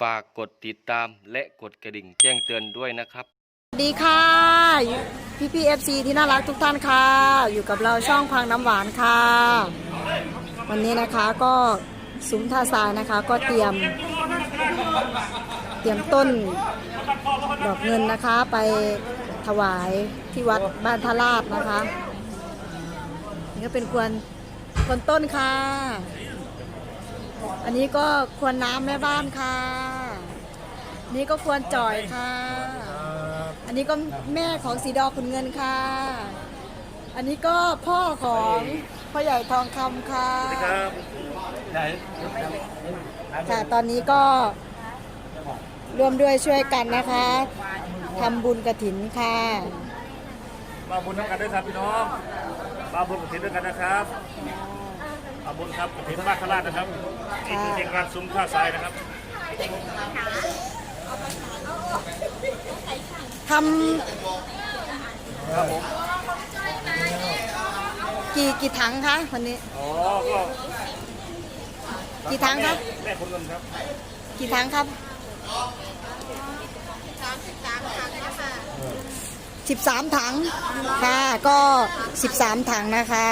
ฝากกดติดตามและกดกระดิ่งแจ้งเตือนด้วยนะครับ สวัสดีค่ะพี่พีเอฟซีที่น่ารักทุกท่านค่ะ อยู่กับเราช่องพังน้ำหวานค่ะ วันนี้นะคะก็ซุ้มท่าทรายนะคะ ก็เตรียม เตรียมต้นดอกเงินนะคะไปถวายที่วัดบ้านทาราชนะคะ นี่ก็เป็นควรควรต้นค่ะ อันนี้ก็ควรน้ำแม่บ้านค่ะ นี่ก็ควรจ่อยค่ะ อันนี้ก็แม่ของสีดอคุณเงินค่ะ อันนี้ก็พ่อของพ่อใหญ่ทองคำค่ะค่ะตอนนี้ก็ร่วมด้วยช่วยกันนะคะทำบุญกระถินค่ะมาบุญด้วยกันด้วยครับพี่น้องมาบุญกฐินด้วยกันนะครับ มาบุญครับกฐินมาคราชนะครับนี่คือเอกการซุ้มท่าทรายนะครับทำครับผมกี่กี่ถังคะวันนี้ อ๋อก็กี่ถังคะแม่คนเงินครับกี่ถังครับสิบสามถังค่ะก็สิบสามถังนะคะ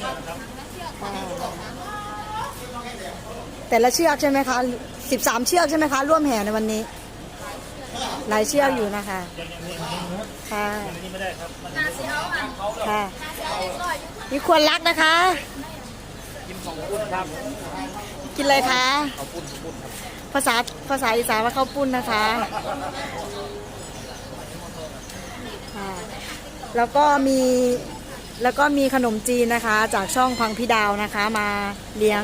ค่ะ แต่ละเชือกใช่ไหมคะสิบสามเชือกใช่ไหมคะ ร่วมแห่ในวันนี้ หลายเชือกอยู่นะคะ ค่ะค่ะมีควรรักนะคะ กินของปุ้นครับ กินอะไรคะของปุ้นของปุ้นภาษาภาษาอีสานว่าข้าวปุ้นนะคะแล้วก็มี แล้วก็มีขนมจีนนะคะ จากช่องพังพี่ดาวนะคะ มาเลี้ยง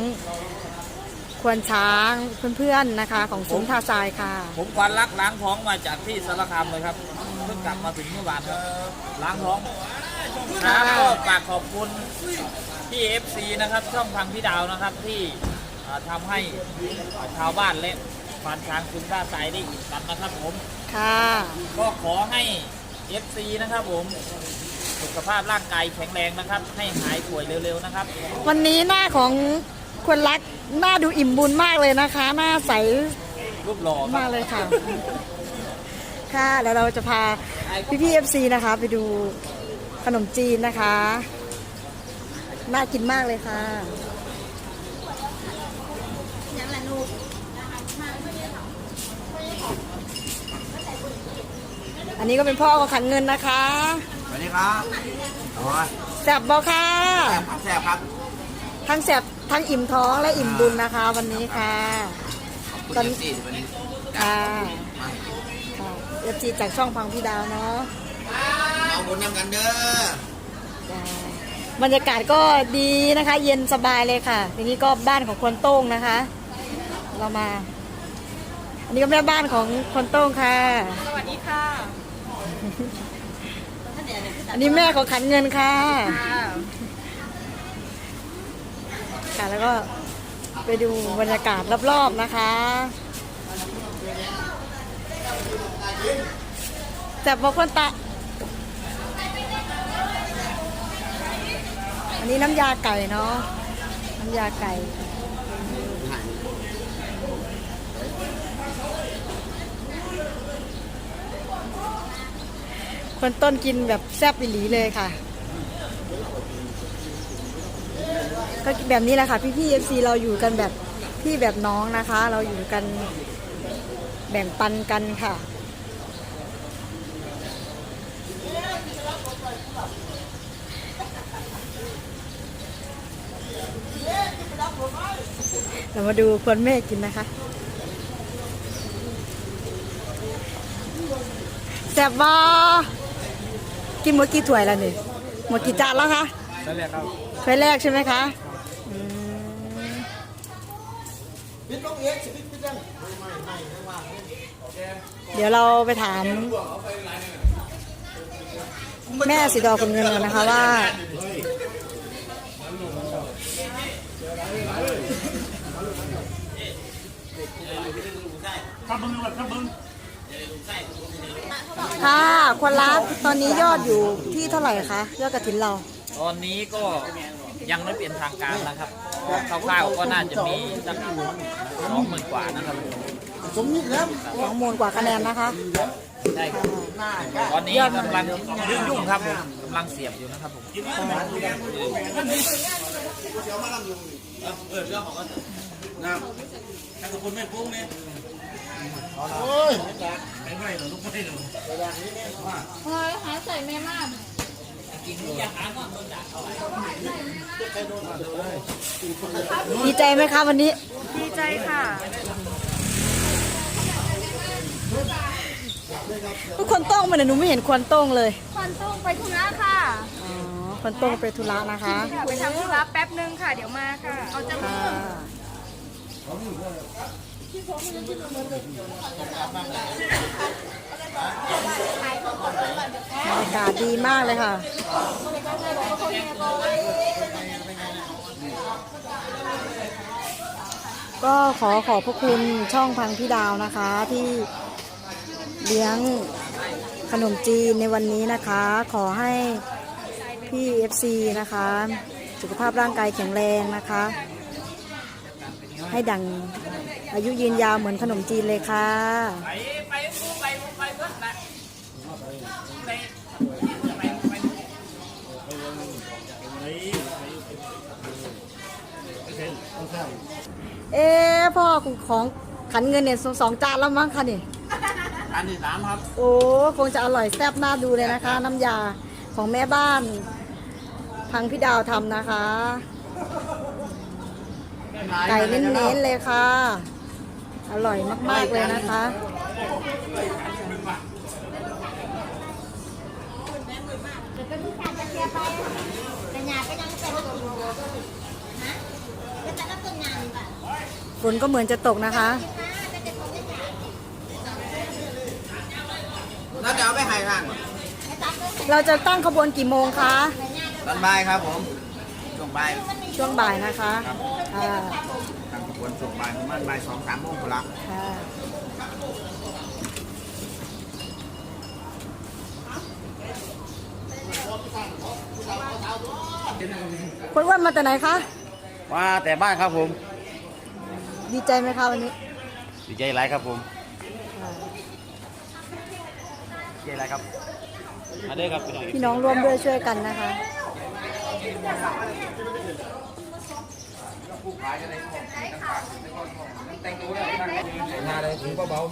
ควรช้างเพื่อนๆนะคะ ของซุ้มท่าทรายค่ะ ผมควันรักล้างท้องมาจากที่สารคามเลยครับเพิ่งกลับมาถึงเมื่อวานครับล้างท้องครับก็ฝากขอบคุณที่เอฟซีนะครับ ช่องพังพี่ดาวนะครับที่อ่าทำให้ชาวบ้านและควานช้างคุ้มท่าใสได้อิ่มกันนะครับผมค่ะก็ขอให้ FC นะครับผม สุขภาพร่างกายแข็งแรงนะครับ ให้หายป่วยเร็วๆนะครับ วันนี้หน้าของควรรักหน้าดูอิ่มบุญมากเลยนะคะ หน้าใสรูปหล่อคมารับกเลยค่ะ ค่ะแล้วเราจะพาพี่พี่เอฟซีนะคะ ไปดูขนมจีนนะคะ น่ากินมากเลยค่ะ อันนี้ก็เป็นพ่อของขันเงินนะคะ สวัสดีครับโอ้ยแสบบอค่ะ แซ่บครับทั้งแสบทั้งอิ่มท้องและอิ่มบุญนะคะ วันนี้ค่ะคุณตอนเอฟซีวันนี้ค่ะค่ะเอฟซีจากช่องพังพี่ดาวเนาะเอาบุญนำกันเด้อ จ้าบรรยากาศก็ดีนะคะ เย็นสบายเลยค่ะทีนี้ก็บ้านของคนโต้งนะคะ เรามา อันนี้ก็แม่บ้านของคนโต้งค่ะ สวัสดีค่ะ อันนี้แม่ของขันเงินค่ะ ค่ะแล้วก็ไปดูบรรยากาศรอบๆนะคะแต่บอกคนตะ อันนี้น้ำยาไก่เนาะ น้ำยาไก่ คนต้นกินแบบแซ่บอีหลีเลยค่ะ ก็แบบนี้แหละค่ะพี่พี่เอฟซีเราอยู่กันแบบพี่แบบน้องนะคะ เราอยู่กันแบ่งปันกันค่ะเรามาดูควรเมฆกินนะคะแซ่บบ่ กินหมดกี่ถ้วยแล้วนี่หมดกี่จานแล้วคะนั่นแหละครับถ้วยแรกใช่ไหมคะอืมเดี๋ยวเราไปถาม แม่สีดอคนเงินกันนะคะว่าข้ามบึ งด้วยข้ามบึงค่ะคนรักตอนนี้ยอดอยู่ที่เท่าไหร่คะยอดกระถินเรา ตอนนี้ก็ยังไม่เป็นทางการนะครับคร่าวๆก็น่าจะมีสักสองหมื่นกว่านะครับอสองหมูลกว่าคะแนนนะคะใช่ครับตอนนี้กำลังยุ่งๆครับผมกำลังเสียบอยู่นะครับผมเฮ้ย หาใส่แม่มากดีใจไหมคะวันนี้ ดีใจค่ะ ทุกคนโต้งมาเนี่ยหนูไม่เห็นควรโต้งเลยควันตุ้งไปธุระค่ะอ๋อควรโต้งไปธุระนะคะค่ะไปทำธุระแป๊บนึงค่ะ เดี๋ยวมาค่ะเอาจะค่ะ บรรยากาศดีมากเลยค่ะ ก็ขอขอบพระคุณช่องพังพี่ดาวนะคะ ที่เลี้ยงขนมจีนในวันนี้นะคะ ขอให้พี่ FC นะคะ สุขภาพร่างกายแข็งแรงนะคะ ให้ดัง อายุยืนยาวเหมือนขนมจีนเลยค่ะ ไปไปไปไปเพื่อนนะไปไปไปเอ๊ะพ่อของขันเงินเนี่ยสองจานแล้วมั้งคะนี่อันที่สามครับ โอ้คงจะอร่อยแซ่บน่าดูเลยนะคะ น้ำยาของแม่บ้านพังพี่ดาวทำนะคะ ไก่เน้นๆเลยค่ะ อร่อยมาก ๆ เลยนะคะ ฝนก็เหมือนจะตกนะคะแล้วจะเอาไปให้ทางเราจะตั้งขบวนกี่โมงคะตอนบ่ายครับผม ช่วงบ่าย ช่วงบ่ายนะคะค่ะทางขบ วนช่วงบ่ายประมาณบ่ายสองสามโมงพนละค่ะคุณอ้วันมาแต่ไหนคะมาแต่บ้านครับผม ดีใจไหมคะวันนี้ดีใจหลายครับผมดีใจหลายครับมาเด้อครับพี่น้องพี่น้องร่วมด้วยช่วยกันนะคะ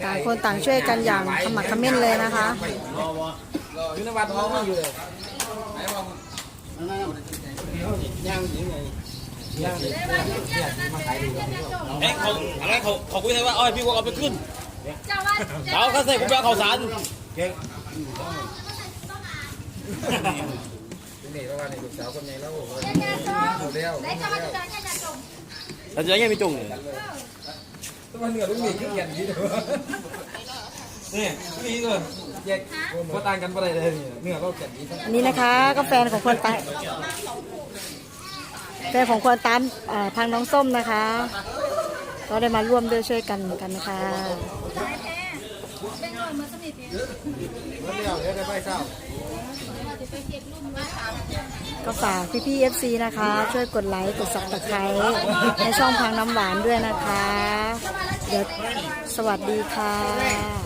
ต่างคนต่างช่วยกันอย่างขมักเขม้นเลยนะคะเอ้ยเขาอะไรเขาเขาคุยกันว่าเอ้ยพี่ว่าเอาไปขึ้นเจ้าว่าเอาเขาใส่ผมไปเอาข้าวสารได้เจ้าว่าจะได้แค่จะจบ เราจะยังไม่จงเลยนี่นี่ก็แยกว่าต่างกันอะไรเลยเนื้อก็แก่นดีอันนี้นะคะก็แฟนของคนตายแฟนของคนตามอ่าทางน้องส้มนะคะ ก็ได้มาร่วมด้วยช่วยกันกันนะคะ เป็นหน่วยมือสนิทเนี่ยก็ฝากพี่ๆ FC นะคะ ช่วยกดไลค์ กดซับสไคร้ในช่องพังน้ำหวานด้วยนะคะ เดี๋ยวสวัสดีค่ะ